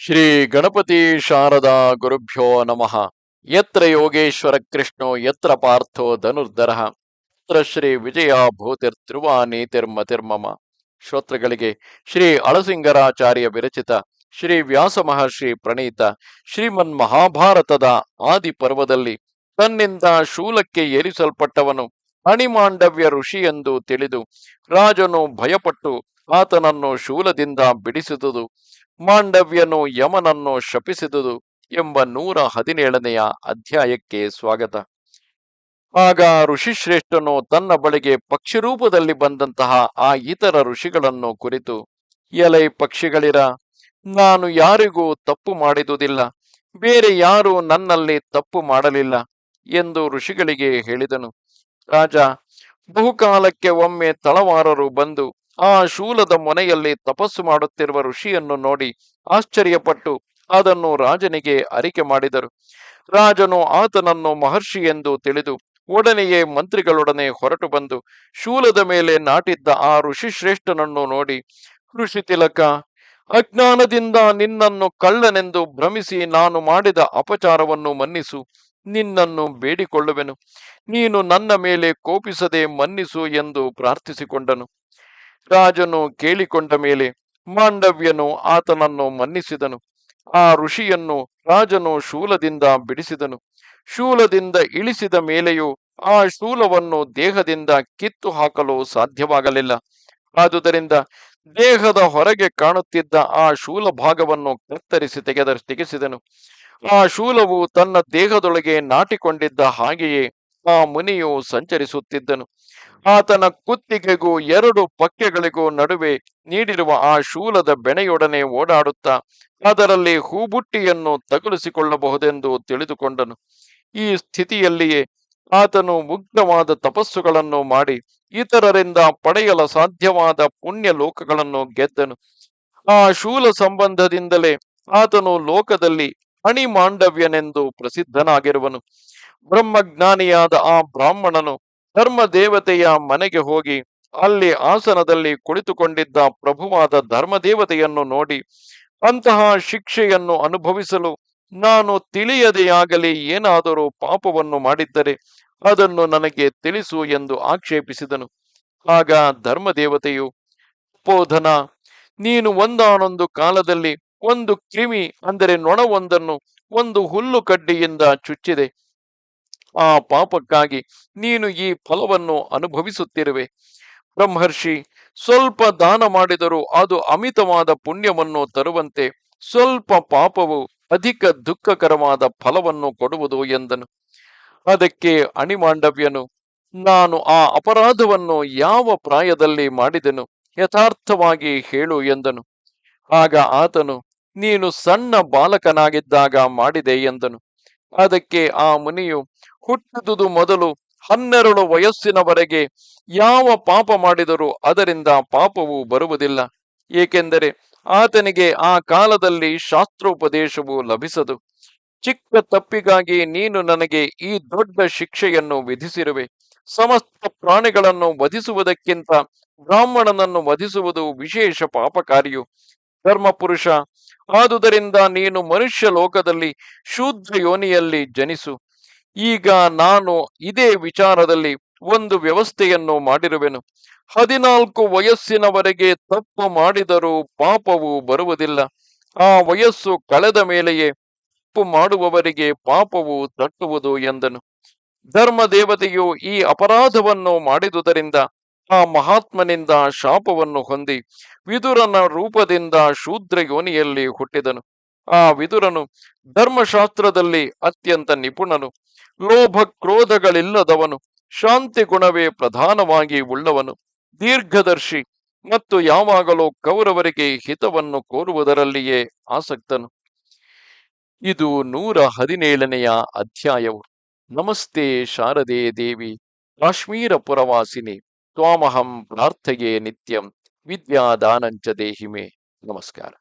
ಶ್ರೀ ಗಣಪತಿ ಶಾರದಾ ಗುರುಭ್ಯೋ ನಮಃ. ಯತ್ರ ಯೋಗೇಶ್ವರ ಕೃಷ್ಣೋ, ಯತ್ರ ಪಾರ್ಥೋ ಧನುರ್ಧರ. ಯತ್ರ ಶ್ರೀ ವಿಜಯ ಭೂತಿರ್ ನೀತಿರ್ಮತಿರ್ಮಮ ಶ್ರೋತ್ರಗಳಿಗೆ ಶ್ರೀ ಅಳಸಿಂಗರಾಚಾರ್ಯ ವಿರಚಿತ, ಶ್ರೀ ವ್ಯಾಸ ಮಹರ್ಷಿ ಪ್ರಣೀತ, ಶ್ರೀಮನ್ ಮಹಾಭಾರತದ ಆದಿ ಪರ್ವದಲ್ಲಿ ತನ್ನಿಂದ ಶೂಲಕ್ಕೆ ಏರಿಸಲ್ಪಟ್ಟವನು ಅಣಿಮಾಂಡವ್ಯ ಋಷಿ ಎಂದು ತಿಳಿದು ರಾಜನು ಭಯಪಟ್ಟು ಆತನನ್ನು ಶೂಲದಿಂದ ಬಿಡಿಸಿದುದು, ಮಾಂಡವ್ಯನು ಯಮನನ್ನು ಶಪಿಸಿದುದು ಎಂಬ ನೂರ ಹದಿನೇಳನೆಯ ಅಧ್ಯಾಯಕ್ಕೆ ಸ್ವಾಗತ. ಆಗ ಋಷಿಶ್ರೇಷ್ಠನು ತನ್ನ ಬಳಿಗೆ ಪಕ್ಷಿ ರೂಪದಲ್ಲಿ ಬಂದಂತಹ ಆ ಇತರ ಋಷಿಗಳನ್ನು ಕುರಿತು, ಎಲೈ ಪಕ್ಷಿಗಳಿರ, ನಾನು ಯಾರಿಗೂ ತಪ್ಪು ಮಾಡಿದುದಿಲ್ಲ, ಬೇರೆ ಯಾರು ನನ್ನಲ್ಲಿ ತಪ್ಪು ಮಾಡಲಿಲ್ಲ ಎಂದು ಋಷಿಗಳಿಗೆ ಹೇಳಿದನು. ರಾಜ, ಬಹುಕಾಲಕ್ಕೆ ಒಮ್ಮೆ ತಳವಾರರು ಬಂದು ಆ ಶೂಲದ ಮೊನೆಯಲ್ಲಿ ತಪಸ್ಸು ಮಾಡುತ್ತಿರುವ ಋಷಿಯನ್ನು ನೋಡಿ ಆಶ್ಚರ್ಯಪಟ್ಟು ಅದನ್ನು ರಾಜನಿಗೆ ಅರಿಕೆ ಮಾಡಿದರು. ರಾಜನು ಆತನನ್ನು ಮಹರ್ಷಿ ಎಂದು ತಿಳಿದು ಒಡನೆಯೇ ಮಂತ್ರಿಗಳೊಡನೆ ಹೊರಟು ಬಂದು ಶೂಲದ ಮೇಲೆ ನಾಟಿದ್ದ ಆ ಋಷಿಶ್ರೇಷ್ಠನನ್ನು ನೋಡಿ, ಋಷಿ ತಿಲಕ, ಅಜ್ಞಾನದಿಂದ ನಿನ್ನನ್ನು ಕಳ್ಳನೆಂದು ಭ್ರಮಿಸಿ ನಾನು ಮಾಡಿದ ಅಪಚಾರವನ್ನು ಮನ್ನಿಸು, ನಿನ್ನನ್ನು ಬೇಡಿಕೊಳ್ಳುವೆನು. ನೀನು ನನ್ನ ಮೇಲೆ ಕೋಪಿಸದೆ ಮನ್ನಿಸು ಎಂದು ಪ್ರಾರ್ಥಿಸಿಕೊಂಡನು. ರಾಜನು ಕೇಳಿಕೊಂಡ ಮೇಲೆ ಮಾಂಡವ್ಯನು ಆತನನ್ನು ಮನ್ನಿಸಿದನು. ಆ ಋಷಿಯನ್ನು ರಾಜನು ಶೂಲದಿಂದ ಬಿಡಿಸಿದನು. ಶೂಲದಿಂದ ಇಳಿಸಿದ ಮೇಲೆಯೂ ಆ ಶೂಲವನ್ನು ದೇಹದಿಂದ ಕಿತ್ತು ಹಾಕಲು ಸಾಧ್ಯವಾಗಲಿಲ್ಲ. ಆದುದರಿಂದ ದೇಹದ ಹೊರಗೆ ಕಾಣುತ್ತಿದ್ದ ಆ ಶೂಲ ಭಾಗವನ್ನು ಕತ್ತರಿಸಿ ತೆಗೆದ ತೆಗೆಸಿದನು. ಆ ಶೂಲವು ತನ್ನ ದೇಹದೊಳಗೆ ನಾಟಿಕೊಂಡಿದ್ದ ಹಾಗೆಯೇ ಆ ಮುನಿಯು ಸಂಚರಿಸುತ್ತಿದ್ದನು. ಆತನ ಕುತ್ತಿಗೆಗೂ ಎರಡು ಪಕ್ಕೆಗಳಿಗೂ ನಡುವೆ ನೀಡಿರುವ ಆ ಶೂಲದ ಬೆಣೆಯೊಡನೆ ಓಡಾಡುತ್ತಾ ಅದರಲ್ಲಿ ಹೂಬುಟ್ಟಿಯನ್ನು ತಗುಲಿಸಿಕೊಳ್ಳಬಹುದೆಂದು ತಿಳಿದುಕೊಂಡನು. ಈ ಸ್ಥಿತಿಯಲ್ಲಿಯೇ ಆತನು ಮುಗ್ಧವಾದ ತಪಸ್ಸುಗಳನ್ನು ಮಾಡಿ ಇತರರಿಂದ ಪಡೆಯಲು ಸಾಧ್ಯವಾದ ಪುಣ್ಯ ಲೋಕಗಳನ್ನು ಗೆದ್ದನು. ಆ ಶೂಲ ಸಂಬಂಧದಿಂದಲೇ ಆತನು ಲೋಕದಲ್ಲಿ ಅಣಿಮಾಂಡವ್ಯನೆಂದು ಪ್ರಸಿದ್ಧನಾಗಿರುವನು. ಬ್ರಹ್ಮಜ್ಞಾನಿಯಾದ ಆ ಬ್ರಾಹ್ಮಣನು ಧರ್ಮ ದೇವತೆಯ ಮನೆಗೆ ಹೋಗಿ ಅಲ್ಲಿ ಆಸನದಲ್ಲಿ ಕುಳಿತುಕೊಂಡಿದ್ದ ಪ್ರಭುವಾದ ಧರ್ಮದೇವತೆಯನ್ನು ನೋಡಿ ಅಂತಹ ಶಿಕ್ಷೆಯನ್ನು ಅನುಭವಿಸಲು ನಾನು ತಿಳಿಯದೆಯಾಗಲಿ ಏನಾದರೂ ಪಾಪವನ್ನು ಮಾಡಿದ್ದರೆ ಅದನ್ನು ನನಗೆ ತಿಳಿಸು ಎಂದು ಆಕ್ಷೇಪಿಸಿದನು. ಆಗ ಧರ್ಮದೇವತೆಯು ಬೋಧನ ನೀನು ಒಂದಾನೊಂದು ಕಾಲದಲ್ಲಿ ಒಂದು ಕ್ರಿಮಿ, ಅಂದರೆ ನೊಣವೊಂದನ್ನು ಒಂದು ಹುಲ್ಲು ಕಡ್ಡಿಯಿಂದ ಚುಚ್ಚಿದೆ. ಆ ಪಾಪಕ್ಕಾಗಿ ನೀನು ಈ ಫಲವನ್ನು ಅನುಭವಿಸುತ್ತಿರುವೆ. ಬ್ರಹ್ಮರ್ಷಿ, ಸ್ವಲ್ಪ ದಾನ ಮಾಡಿದರೂ ಅದು ಅಮಿತವಾದ ಪುಣ್ಯವನ್ನು ತರುವಂತೆ ಸ್ವಲ್ಪ ಪಾಪವು ಅಧಿಕ ದುಃಖಕರವಾದ ಫಲವನ್ನು ಕೊಡುವುದು ಎಂದನು. ಅದಕ್ಕೆ ಅಣಿಮಾಂಡವ್ಯನು, ನಾನು ಆ ಅಪರಾಧವನ್ನು ಯಾವ ಪ್ರಾಯದಲ್ಲಿ ಮಾಡಿದೆನು, ಯಥಾರ್ಥವಾಗಿ ಹೇಳು ಎಂದನು. ಆಗ ಆತನು, ನೀನು ಸಣ್ಣ ಬಾಲಕನಾಗಿದ್ದಾಗ ಮಾಡಿದೆ ಎಂದನು. ಅದಕ್ಕೆ ಆ ಮುನಿಯು ಹುಟ್ಟಿದುದು ಮೊದಲು ಹನ್ನೆರಡು ವಯಸ್ಸಿನವರೆಗೆ ಯಾವ ಪಾಪ ಮಾಡಿದರೂ ಅದರಿಂದ ಪಾಪವು ಬರುವುದಿಲ್ಲ. ಏಕೆಂದರೆ ಆತನಿಗೆ ಆ ಕಾಲದಲ್ಲಿ ಶಾಸ್ತ್ರೋಪದೇಶವು ಲಭಿಸದು. ಚಿಕ್ಕ ತಪ್ಪಿಗಾಗಿ ನೀನು ನನಗೆ ಈ ದೊಡ್ಡ ಶಿಕ್ಷೆಯನ್ನು ವಿಧಿಸಿರುವೆ. ಸಮಸ್ತ ಪ್ರಾಣಿಗಳನ್ನು ವಧಿಸುವುದಕ್ಕಿಂತ ಬ್ರಾಹ್ಮಣನನ್ನು ವಧಿಸುವುದು ವಿಶೇಷ ಪಾಪಕಾರಿಯು. ಧರ್ಮಪುರುಷ, ಆದುದರಿಂದ ನೀನು ಮನುಷ್ಯ ಲೋಕದಲ್ಲಿ ಶೂದ್ರ ಯೋನಿಯಲ್ಲಿ ಜನಿಸು. ಈಗ ನಾನು ಇದೇ ವಿಚಾರದಲ್ಲಿ ಒಂದು ವ್ಯವಸ್ಥೆಯನ್ನು ಮಾಡಿರುವೆನು. ಹದಿನಾಲ್ಕು ವಯಸ್ಸಿನವರೆಗೆ ತಪ್ಪು ಮಾಡಿದರೂ ಪಾಪವು ಬರುವುದಿಲ್ಲ. ಆ ವಯಸ್ಸು ಕಳೆದ ಮೇಲೆಯೇ ತಪ್ಪು ಮಾಡುವವರಿಗೆ ಪಾಪವು ತಟ್ಟುವುದು ಎಂದನು. ಧರ್ಮ ದೇವತೆಯು ಈ ಅಪರಾಧವನ್ನು ಮಾಡಿದುದರಿಂದ ಆ ಮಹಾತ್ಮನಿಂದ ಶಾಪವನ್ನು ಹೊಂದಿ ವಿದುರನ ರೂಪದಿಂದ ಶೂದ್ರ ಯೋನಿಯಲ್ಲಿ ಹುಟ್ಟಿದನು. ಆ ವಿದುರನು ಧರ್ಮಶಾಸ್ತ್ರದಲ್ಲಿ ಅತ್ಯಂತ ನಿಪುಣನು. ಲೋಭ ಕ್ರೋಧಗಳಿಲ್ಲದವನು ಶಾಂತಿ ಗುಣವೇ ಪ್ರಧಾನವಾಗಿ ಉಳ್ಳವನು. ದೀರ್ಘದರ್ಶಿ ಮತ್ತು ಯಾವಾಗಲೂ ಕೌರವರಿಗೆ ಹಿತವನ್ನು ಕೋರುವುದರಲ್ಲಿಯೇ ಆಸಕ್ತನು. ಇದು ನೂರ ಹದಿನೇಳನೆಯ ಅಧ್ಯಾಯವು. ನಮಸ್ತೆ ಶಾರದೆ ದೇವಿ, ಕಾಶ್ಮೀರ ಪುರವಾಸಿನಿ, ತ್ವಾಮಹಂ ಪ್ರಾರ್ಥೆಯೇ ನಿತ್ಯಂ, ವಿದ್ಯಾದಾನಂಚ ದೇಹಿಮೆ. ನಮಸ್ಕಾರ.